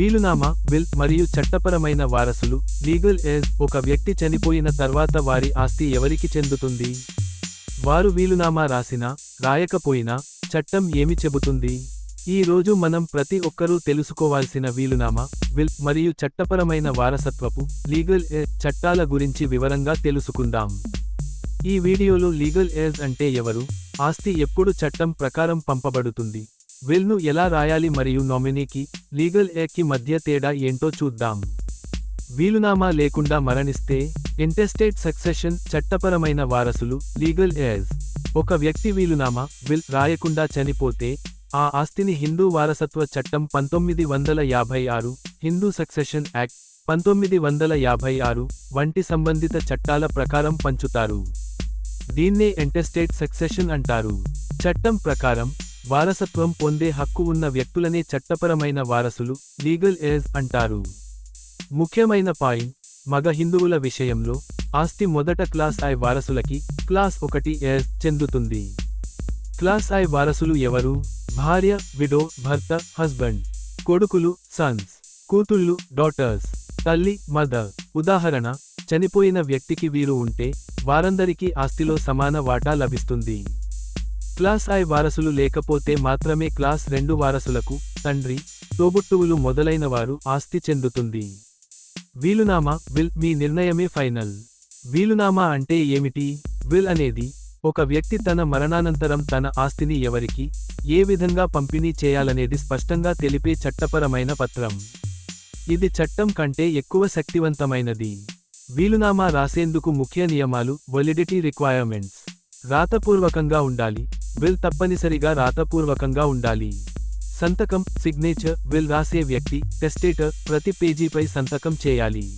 వీలునామా విల్ మరియు చట్టపరమైన వారసులు లీగల్ ఏజ్ ఒక వ్యక్తి చనిపోయిన తర్వాత వారి ఆస్తి ఎవరికి చెందుతుంది? వారు వీలునామా రాసినా రాయకపోయినా చట్టం ఏమి చెబుతుంది? ఈ రోజు మనం ప్రతి ఒక్కరూ తెలుసుకోవాల్సిన వీలునామా విల్ మరియు చట్టపరమైన వారసత్వపు లీగల్ ఏజ్ చట్టాల గురించి వివరంగా తెలుసుకుందాం. ఈ వీడియోలో లీగల్ ఏజ్ అంటే ఎవరు ఆస్తి ఎప్పుడు చట్టం ప్రకారం పంపబడుతుంది? విల్ను ఎలా రాయాలి మరియు నామినీకి లీగల్ ఏకి మధ్య తేడా ఏంటో చూద్దాం. వీలునామా లేకుండా మరణిస్తే ఇంటెస్టేట్ సక్సెషన్ చట్టపరమైన వారసులు లీగల్ ఏజ్. ఒక వ్యక్తి వీలునామా విల్ రాయకుండా చనిపోతే ఆ ఆస్తిని హిందూ వారసత్వ చట్టం పంతొమ్మిది వందల యాభై ఆరు హిందూ సక్సెషన్ యాక్ట్ పంతొమ్మిది వందల యాభై ఆరు వంటి సంబంధిత చట్టాల ప్రకారం పంచుతారు. దీన్నే ఎంటెస్టేట్ సక్సెషన్ అంటారు. చట్టం ప్రకారం వారసత్వం పొందే హక్కు ఉన్న వ్యక్తులనే చట్టపరమైన వారసులు లీగల్ ఎయిర్స్ అంటారు. ముఖ్యమైన పాయింట్ మగ హిందువుల విషయంలో ఆస్తి మొదట క్లాస్ ఐ వారసులకి క్లాస్ ఒకటి ఎయిర్స్ చెందుతుంది. క్లాస్ ఐ వారసులు ఎవరు? భార్య విడో భర్త హస్బెండ్ కొడుకులు సన్స్ కూతుళ్ళు డాటర్స్ తల్లి మదర్ ఉదాహరణ చనిపోయిన వ్యక్తికి వీరు ఉంటే వారందరికీ ఆస్తిలో సమాన వాటా లభిస్తుంది. క్లాస్ ఐ వారసులు లేకపోతే మాత్రమే క్లాస్ రెండు వారసులకు తండ్రి తోబుట్టువులు మొదలైనవారు ఆస్తి చెందుతుంది. వీలునామా విల్ మీ నిర్ణయమే ఫైనల్. వీలునామా అంటే ఏమిటి? విల్ అనేది ఒక వ్యక్తి తన మరణానంతరం తన ఆస్తిని ఎవరికి ఏ విధంగా పంపిణీ చేయాలనేది స్పష్టంగా తెలిపే చట్టపరమైన పత్రం. ఇది చట్టం కంటే ఎక్కువ శక్తివంతమైనది. వీలునామా రాసేందుకు ముఖ్య నియమాలు వలిడిటీ రిక్వైర్మెంట్స్ రాతపూర్వకంగా ఉండాలి. విల్ తప్పనిసరిగా రాతపూర్వకంగా ఉండాలి. సంతకం సిగ్నేచర్ విల్ రాసే వ్యక్తి టెస్టేటర్ ప్రతి పేజీపై సంతకం చేయాలి.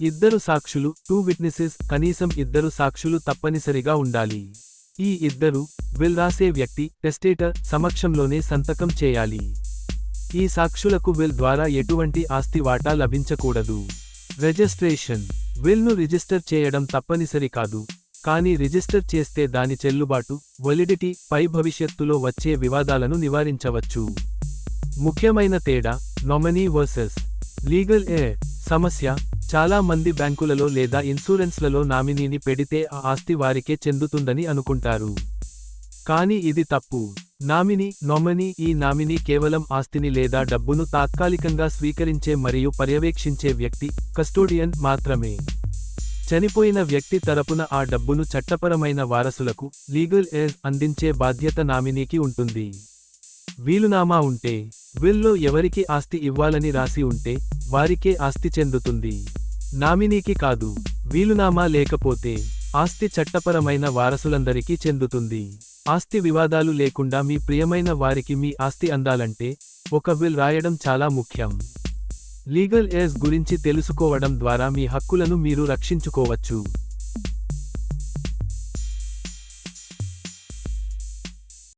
ఇద్దరు సాక్షులు టూ విట్నెసెస్ కనీసం ఇద్దరు సాక్షులు తప్పనిసరిగా ఉండాలి. ఈ ఇద్దరు విల్ రాసే వ్యక్తి టెస్టేటర్ సమక్షంలోనే సంతకం చేయాలి. ఈ సాక్షులకు విల్ ద్వారా ఎటువంటి ఆస్తి వాటా లభించకూడదు. రిజిస్ట్రేషన్ విల్ను రిజిస్టర్ చేయడం తప్పనిసరి కాదు. కానీ రిజిస్టర్ చేస్తే దాని చెల్లుబాటు వలిడిటీ పై భవిష్యత్తులో వచ్చే వివాదాలను నివారించవచ్చు. ముఖ్యమైన తేడా నామినీ వర్సెస్. లీగల్ ఏ సమస్య చాలా మంది బ్యాంకులలో లేదా ఇన్సూరెన్స్లలో నామినీని పెడితే ఆ ఆస్తి వారికే చెందుతుందని అనుకుంటారు. కానీ ఇది తప్పు. నామినీ నొమనీ ఈ నామినీ కేవలం ఆస్తిని లేదా డబ్బును తాత్కాలికంగా స్వీకరించే మరియు పర్యవేక్షించే వ్యక్తి కస్టోడియన్ మాత్రమే. చనిపోయిన వ్యక్తి తరపున ఆ డబ్బును చట్టపరమైన వారసులకు లీగల్ ఎయిర్ అందించే బాధ్యత నామినీకి ఉంటుంది. వీలునామా ఉంటే విల్లో ఎవరికి ఆస్తి ఇవ్వాలని రాసి ఉంటే వారికే ఆస్తి చెందుతుంది. నామినీకి కాదు వీలునామా లేకపోతే ఆస్తి చట్టపరమైన వారసులందరికీ చెందుతుంది. ఆస్తి వివాదాలు లేకుండా మీ ప్రియమైన వారికి మీ ఆస్తి అందాలంటే ఒక విల్ రాయడం చాలా ముఖ్యం. లీగల్ ఎయిర్స్ గురించి తెలుసుకోవడం ద్వారా మీ హక్కులను మీరు రక్షించుకోవచ్చు.